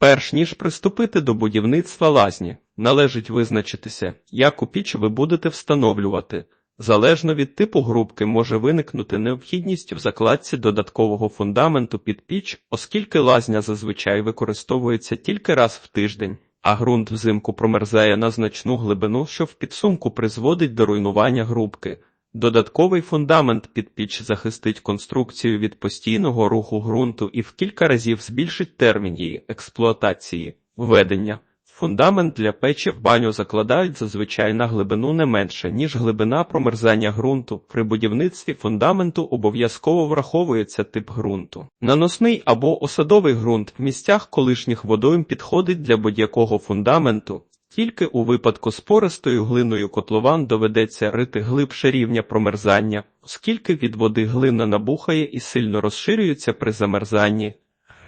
Перш ніж приступити до будівництва лазні, належить визначитися, яку піч ви будете встановлювати. Залежно від типу грубки може виникнути необхідність в закладці додаткового фундаменту під піч, оскільки лазня зазвичай використовується тільки раз в тиждень, а ґрунт взимку промерзає на значну глибину, що в підсумку призводить до руйнування грубки. Додатковий фундамент під піч захистить конструкцію від постійного руху ґрунту і в кілька разів збільшить термін її експлуатації, введення. Фундамент для печі в баню закладають зазвичай на глибину не менше, ніж глибина промерзання ґрунту. При будівництві фундаменту обов'язково враховується тип ґрунту. Наносний або осадовий ґрунт в місцях колишніх водойм підходить для будь-якого фундаменту. Тільки у випадку з пористою глиною котлован доведеться рити глибше рівня промерзання, оскільки від води глина набухає і сильно розширюється при замерзанні.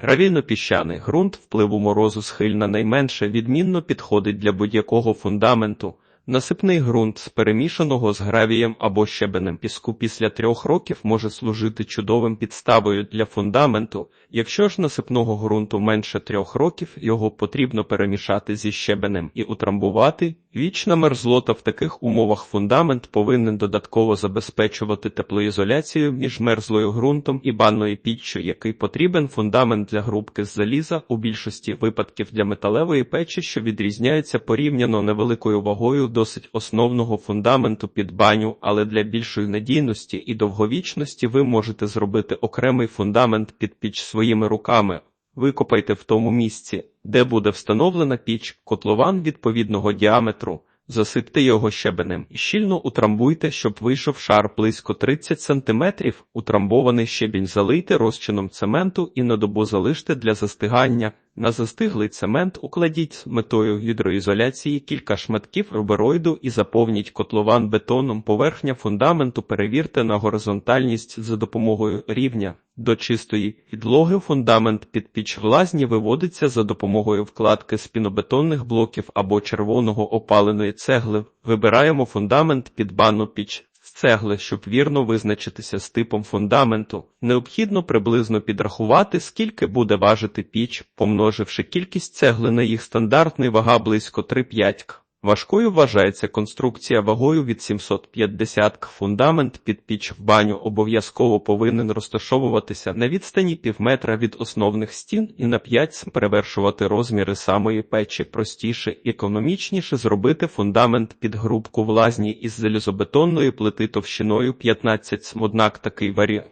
Гравійно-піщаний ґрунт впливу морозу схильна найменше відмінно підходить для будь-якого фундаменту. Насипний ґрунт з перемішаного з гравієм або щебенем піску після трьох років може служити чудовим підставою для фундаменту. Якщо ж насипного ґрунту менше трьох років, його потрібно перемішати зі щебенем і утрамбувати. Вічна мерзлота в таких умовах фундамент повинен додатково забезпечувати теплоізоляцію між мерзлою ґрунтом і банною піччю, який потрібен фундамент для грубки з заліза у більшості випадків для металевої печі, що відрізняється порівняно невеликою вагою досить основного фундаменту під баню, але для більшої надійності і довговічності ви можете зробити окремий фундамент під піч своїми руками. Викопайте в тому місці, де буде встановлена піч, котлован відповідного діаметру, засипте його щебенем і щільно утрамбуйте, щоб вийшов шар близько 30 см, утрамбований щебінь залийте розчином цементу і на добу залиште для застигання. На застиглий цемент укладіть з метою гідроізоляції кілька шматків рубероїду і заповніть котлован бетоном. Поверхня фундаменту перевірте на горизонтальність за допомогою рівня. До чистої підлоги фундамент під піч в лазні виводиться за допомогою вкладки з пінобетонних блоків або червоного опаленої цегли. Вибираємо фундамент під бану піч з цегли, щоб вірно визначитися з типом фундаменту. Необхідно приблизно підрахувати, скільки буде важити піч, помноживши кількість цегли на їх стандартний вага близько 3,5 к. Важкою вважається конструкція вагою від 750 к. Фундамент під піч в баню обов'язково повинен розташовуватися на відстані півметра від основних стін і на 5 см перевершувати розміри самої печі. Простіше і економічніше зробити фундамент під грубку в лазні із залізобетонної плити товщиною 15 см. Однак такий варіант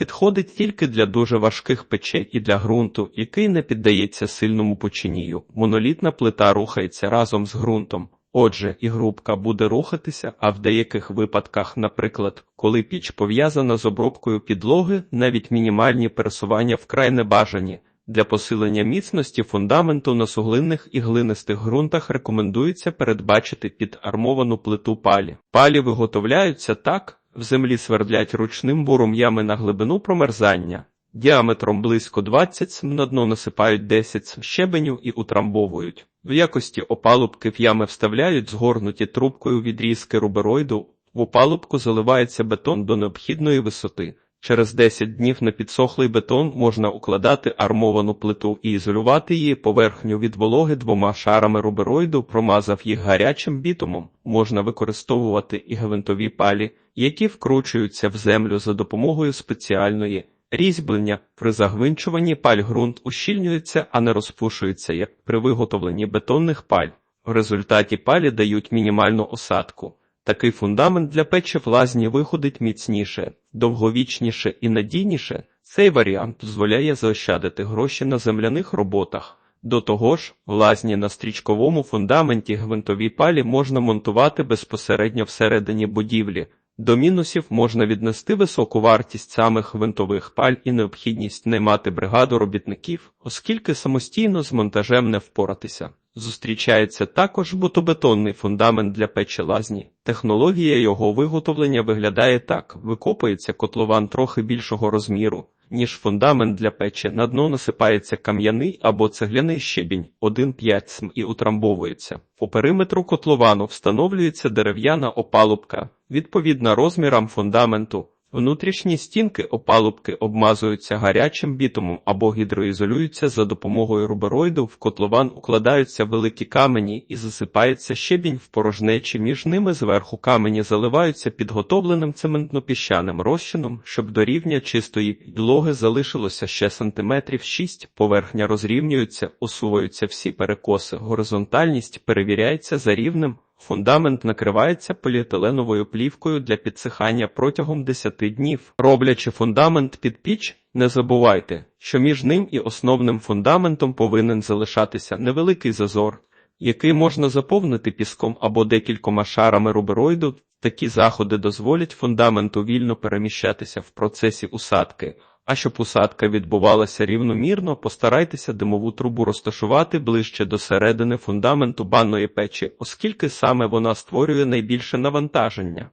підходить тільки для дуже важких печей і для ґрунту, який не піддається сильному починію. Монолітна плита рухається разом з ґрунтом. Отже, і грубка буде рухатися, а в деяких випадках, наприклад, коли піч пов'язана з обробкою підлоги, навіть мінімальні пересування вкрай не бажані. Для посилення міцності фундаменту на суглинних і глинистих ґрунтах рекомендується передбачити підармовану плиту палі. Палі виготовляються так, в землі свердлять ручним буром ями на глибину промерзання, діаметром близько 20 см на дно насипають 10 см щебеню і утрамбовують. В якості опалубки в ями вставляють згорнуті трубкою відрізки рубероїду, в опалубку заливається бетон до необхідної висоти. Через 10 днів на підсохлий бетон можна укладати армовану плиту і ізолювати її поверхню від вологи двома шарами рубероїду, промазав їх гарячим бітумом. Можна використовувати і гвинтові палі, які вкручуються в землю за допомогою спеціальної різьблення. При загвинчуванні паль ґрунт ущільнюється, а не розпушується, як при виготовленні бетонних паль. В результаті палі дають мінімальну осадку. Такий фундамент для печі в лазні виходить міцніше, довговічніше і надійніше. Цей варіант дозволяє заощадити гроші на земляних роботах. До того ж, в лазні на стрічковому фундаменті гвинтові палі можна монтувати безпосередньо всередині будівлі. До мінусів можна віднести високу вартість самих гвинтових паль і необхідність наймати бригаду робітників, оскільки самостійно з монтажем не впоратися. Зустрічається також бутобетонний фундамент для печі лазні. Технологія його виготовлення виглядає так: викопується котлован трохи більшого розміру, ніж фундамент для печі. На дно насипається кам'яний або цегляний щебінь 1,5 см і утрамбовується. По периметру котловану встановлюється дерев'яна опалубка, відповідна розмірам фундаменту. Внутрішні стінки опалубки обмазуються гарячим бітумом або гідроізолюються за допомогою рубероїду. В котлован укладаються великі камені і засипається щебінь в порожнечі. Між ними зверху камені заливаються підготовленим цементно-піщаним розчином, щоб до рівня чистої підлоги залишилося ще сантиметрів 6. Поверхня розрівнюється, усуваються всі перекоси. Горизонтальність перевіряється за рівнем. Фундамент накривається поліетиленовою плівкою для підсихання протягом 10 днів. Роблячи фундамент під піч, не забувайте, що між ним і основним фундаментом повинен залишатися невеликий зазор, який можна заповнити піском або декількома шарами рубероїду. Такі заходи дозволять фундаменту вільно переміщатися в процесі усадки. А щоб усадка відбувалася рівномірно, постарайтеся димову трубу розташувати ближче до середини фундаменту банної печі, оскільки саме вона створює найбільше навантаження.